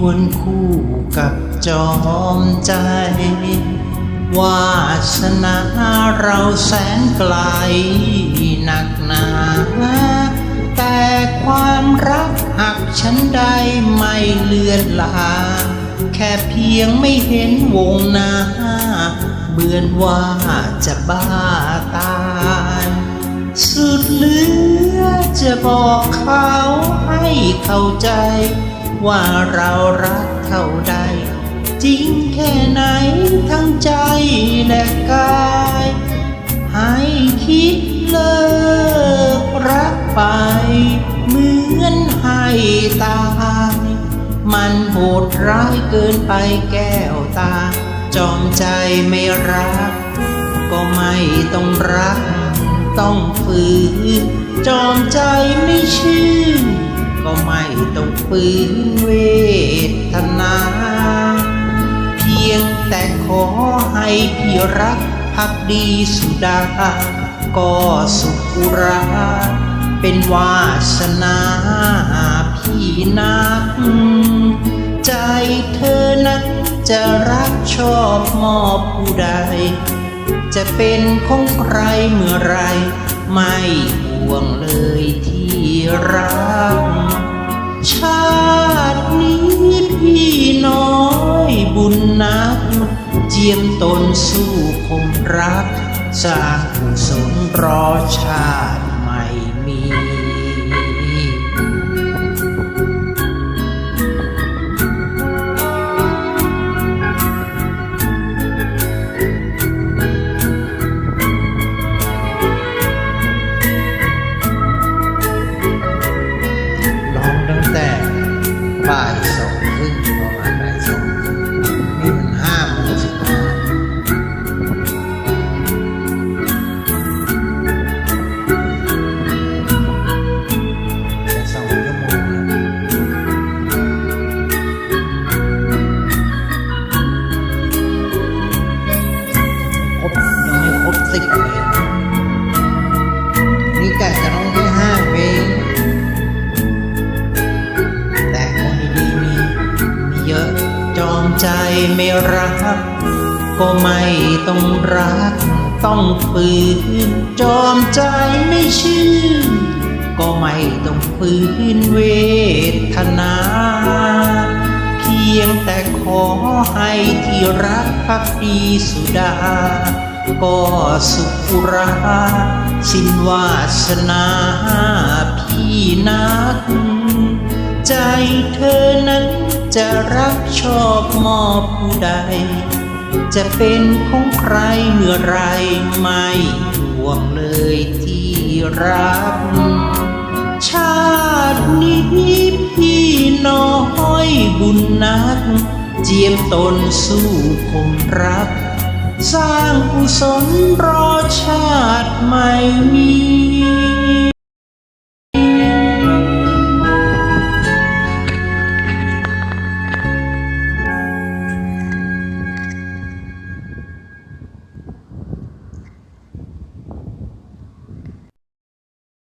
ควรคู่กับจอมใจ วาสนาเราแสนไกลหนักหนาแต่ความรักหักฉันได้ไม่เลือนลา แค่เพียงไม่เห็นวงหน้าเหมือนว่าจะบ้าตายสุดเหลือจะบอกเขาให้เข้าใจ ว่าเรารักเท่าใด จริงแค่ไหนทั้งใจและกาย ให้คิดเลิกรักไป เหมือนให้ตายมันโหดร้ายเกินไปแก้วตา จอมใจไม่รัก ก็ไม่ต้องรัก ต้องฝืนจอมใจไม่ชื่น ก็ไม่ต้องฝืนเวทนา เพียงแต่ขอให้พี่รักพักดีสุดา ก็สุขุราเป็นวาสนาพี่นัก ใจเธอนั้นจะรักชอบมอบผู้ใด จะเป็นของใครเมื่อไรไม่ห่วงเลยที รัก ชาตินี้พี่น้อยบุญนัก เจียมตนสู้คมรักสร้างกุศลรอชาติไม่มี บ่ายสองครึ่งประมาณบ่ายสองครึ่งนี่มันห้าโมงสิบห้าจะสองชั่วโมงแล้วครบยังไม่ครบสิบเลย ใจไม่รัก ก็ไม่ต้องรัก ต้องฝืนจอมใจไม่ชื่น ก็ไม่ต้องฝืนเวทนา เพียงแต่ขอให้ที่รักพักดีสุดา ก็สุขุราสิ้นวาสนาพี่นัก ใจเธอนั้นจะรักชอบมอบผู้ใด จะเป็นของใครเมื่อไรไม่ห่วงเลยที่รัก ชาตินี้พี่น้อยบุญนัก เจียมตนสู้คมรัก สร้างกุศลรอชาติไม่มี